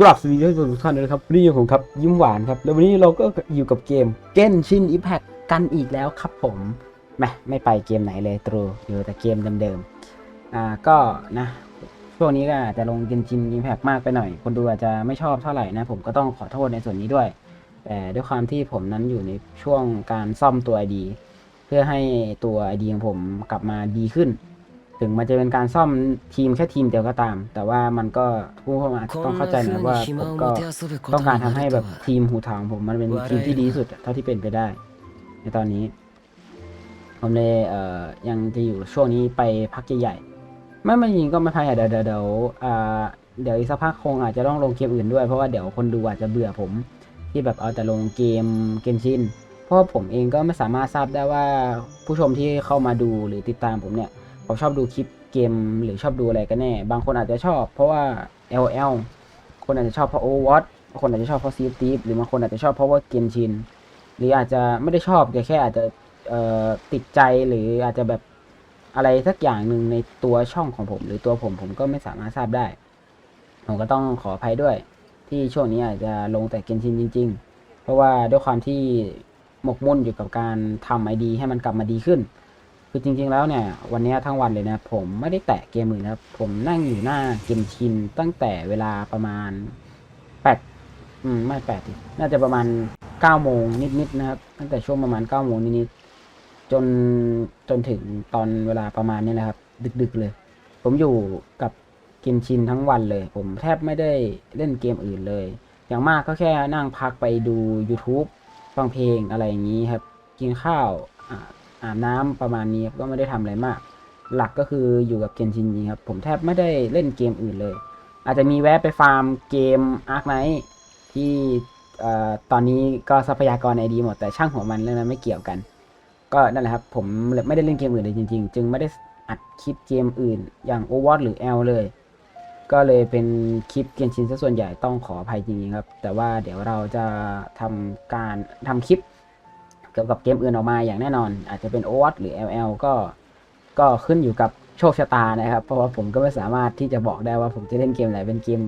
กราบสวัสดีท่านผู้ชมทุกท่านนะครับวันนี้อยู่ผมครับยิ้มหวานครับ แล้ววันนี้เราก็อยู่กับเกมเกนชินอิมแพคกันอีกแล้วครับผมแหมไม่ไปเกมไหนเลยตรูอยู่แต่เกมเดิมๆอ่าก็นะ ช่วงนี้ก็อาจจะลงเกนชินอิมแพคมากไปหน่อย คนดูอาจจะไม่ชอบเท่าไหร่นะ ผมก็ต้องขอโทษในส่วนนี้ด้วย แต่ด้วยความที่ผมนั้นอยู่ในช่วงการซ่อมตัว ID เพื่อให้ตัว ID ของผมกลับมาดีขึ้น ถึงมันจะเป็นการซ่อมทีมแค่ทีมเดียวก็ตาม แต่ว่ามันก็ผู้เข้ามาต้องเข้าใจหน่อยว่าผมก็ต้องการทำให้แบบทีมหูทางผมมันเป็นทีมที่ดีที่สุดเท่าที่เป็นไปได้ ในตอนนี้ ผมเลยเอ่อยังจะอยู่ช่วงนี้ไปพักใหญ่ๆไม่ไม่จริงก็ไม่พักใหญ่เดี๋ยวเดี๋ยวเดี๋ยวอ่าเดี๋ยวอีกสักพักคงอาจจะต้องลงเกมอื่นด้วยเพราะว่าเดี๋ยวคนดูอาจจะเบื่อผม ที่แบบเอาแต่ลงเกมเกมชินเพราะว่าผมเองก็ไม่สามารถทราบได้ว่าผู้ชมที่เข้ามาดูหรือติดตามผมเนี่ย เขาชอบดูคลิปเกมหรือชอบดูอะไรกันแน่ บางคนอาจจะชอบ เพราะว่า LL คนอาจจะชอบเพราะ Overwatch คนอาจจะชอบเพราะ Sea of Thieves หรือบางคนอาจจะชอบเพราะว่าเกมชิน หรืออาจจะไม่ได้ชอบแต่แค่อาจจะติดใจหรืออาจจะแบบอะไรสักอย่างหนึ่งในตัวช่องของผม หรือตัวผมผมก็ไม่สามารถทราบได้ ผมก็ต้องขออภัยด้วย ที่ช่วงนี้อาจจะลงแต่เกมชินจริง ๆ เพราะว่าด้วยความที่หมกมุ่นอยู่กับการทำไอดีให้มันกลับมาดีขึ้น คือจริงๆแล้วเนี่ย วันนี้ทั้งวันเลยนะ ผมไม่ได้แตะเกมอื่นนะครับ ผมนั่งอยู่หน้าเกมชินตั้งแต่เวลาประมาณแปดอืม ไม่แปดน่าจะประมาณเก้าโมงนิดๆนะครับ ตั้งแต่ช่วงประมาณเก้าโมงนิดๆจนจนถึงตอนเวลาประมาณนี้แหละครับ ดึกๆเลย ผมอยู่กับเกมชินทั้งวันเลย ผมแทบไม่ได้เล่นเกมอื่นเลย อย่างมากก็แค่นั่งพักไปดู YouTube ฟังเพลงอะไรอย่างนี้ครับ กินข้าว อาบน้ำประมาณนี้ก็ไม่ได้ทำอะไรมาก หลักก็คืออยู่กับเกมชินจริงครับ ผมแทบไม่ได้เล่นเกมอื่นเลย อาจจะมีแวะไปฟาร์มเกมอาร์คไนท์ที่ตอนนี้ก็ทรัพยากรในดีหมดแต่ช่างหัวมันเรื่องนั้นไม่เกี่ยวกัน ก็นั่นแหละครับ ผมไม่ได้เล่นเกมอื่นเลยจริง ๆ จึงไม่ได้อัดคลิปเกมอื่น อย่าง Overwatch หรือ L เลย ก็เลยเป็นคลิปเกมชินซะส่วนใหญ่ต้องขออภัยจริงๆครับ แต่ว่าเดี๋ยวเราจะทำการทำคลิป กี่ยวกับเกมอื่นออกมาอย่างแน่นอน อาจจะเป็น Overwatch หรือ LL ก็ก็ขึ้นอยู่กับโชคชะตานะครับ เพราะว่าผมก็ไม่สามารถที่จะบอกได้ว่าผมจะเล่นเกมไหนเป็นเกม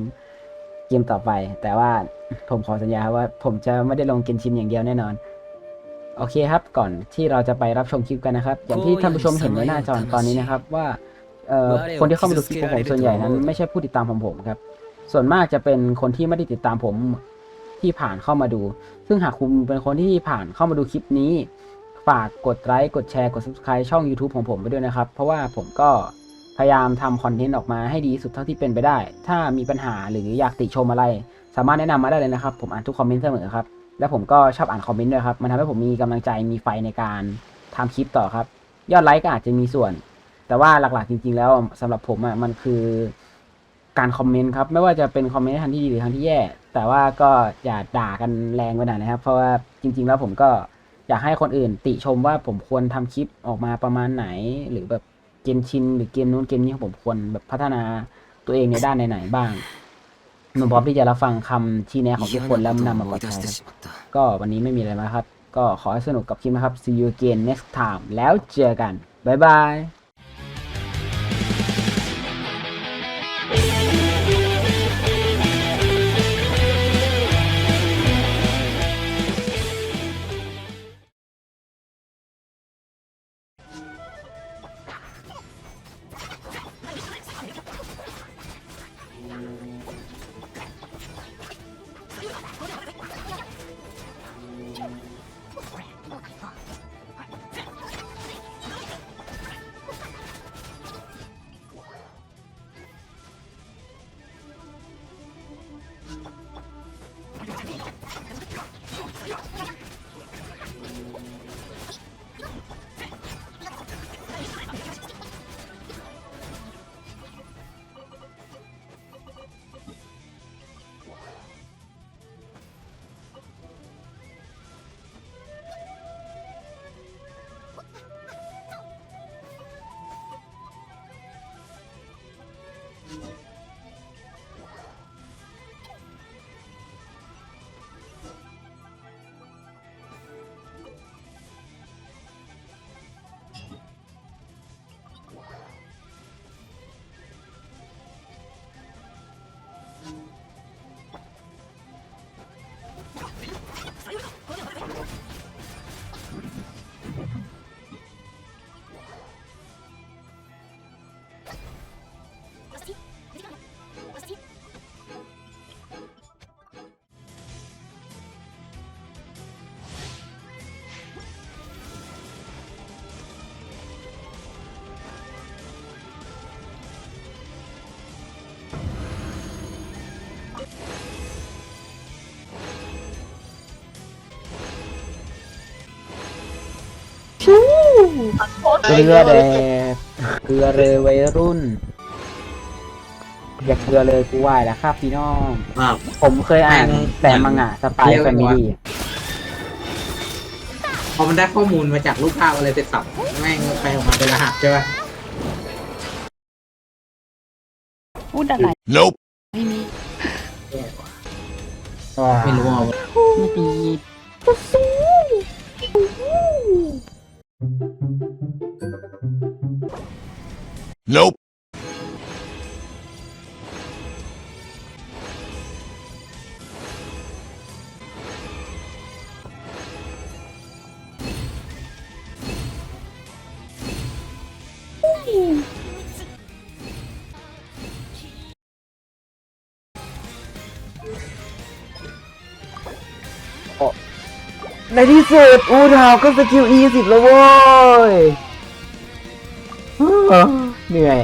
เกมต่อไป แต่ว่าผมขอสัญญาว่าผมจะไม่ได้ลงเกมชินอย่างเดียวแน่นอน โอเคครับก่อนที่เราจะไปรับชมคลิปกันนะครับ อย่างที่ท่านผู้ชมเห็นในหน้าจอตอนนี้นะครับว่าเอ่อคนที่เข้ามาดูคลิปของผมส่วนใหญ่นั้นไม่ใช่ผู้ติดตามของผมครับส่วนมากจะเป็นคนที่ไม่ได้ติดตามผม ที่ผ่านเข้ามาดู ซึ่งหากคุณเป็นคนที่ผ่านเข้ามาดูคลิปนี้ ฝากกดไลค์กดแชร์กด subscribe ช่อง YouTube ของผมไปด้วยนะครับ เพราะว่าผมก็พยายามทำคอนเทนต์ออกมาให้ดีสุดเท่าที่เป็นไปได้ ถ้ามีปัญหาหรืออยากติชมอะไร สามารถแนะนำมาได้เลยนะครับ ผมอ่านทุกคอมเมนต์เสมอครับ และผมก็ชอบอ่านคอมเมนต์ด้วยครับ มันทำให้ผมมีกำลังใจมีไฟในการทำคลิปต่อครับ ยอดไลค์ก็อาจจะมีส่วน แต่ว่าหลักๆจริง ๆ แล้วสำหรับผมอะมันคือการคอมเมนต์ครับ ไม่ว่าจะเป็นคอมเมนต์ทางที่ดีหรือทางที่แย่ แต่ว่าก็อย่าด่ากันแรงไปหน่อยนะครับ เพราะว่าจริง ๆ แล้วผมก็อยากให้คนอื่นติชมว่าผมควรทำคลิปออกมาประมาณไหน หรือแบบเกมชินหรือเกมนู้นเกมนี้ผมควรแบบพัฒนาตัวเองในด้านไหนๆบ้างผมพร้อมที่จะรับฟังคำชี้แนะของทุกคนแล้วนำมาปรับใช้ครับก็วันนี้ไม่มีอะไรมากครับ ก็ขอให้สนุกกับคลิปนะครับ see you again next time แล้วเจอกัน บ๊ายบาย เรือแดดเกลือเลยวัยรุ่น อย่าเกลือเลยกูไหวแล้วครับพี่น้องผมเคยอ่านแต่มังงะสไปายแฟมิลี่พอมันได้ข้อมูลมาจากรูปภาพอะไรเสร็จสับแม่งไปออกมาเป็นรหัสใช่ป่ะพูดอะไร Nope. ไม่มี ไม่รู้ว่าไม่ดี Nope. ในที่สุดอูดาวก็สกิล E สิบแล้วโว้ย เหนื่อย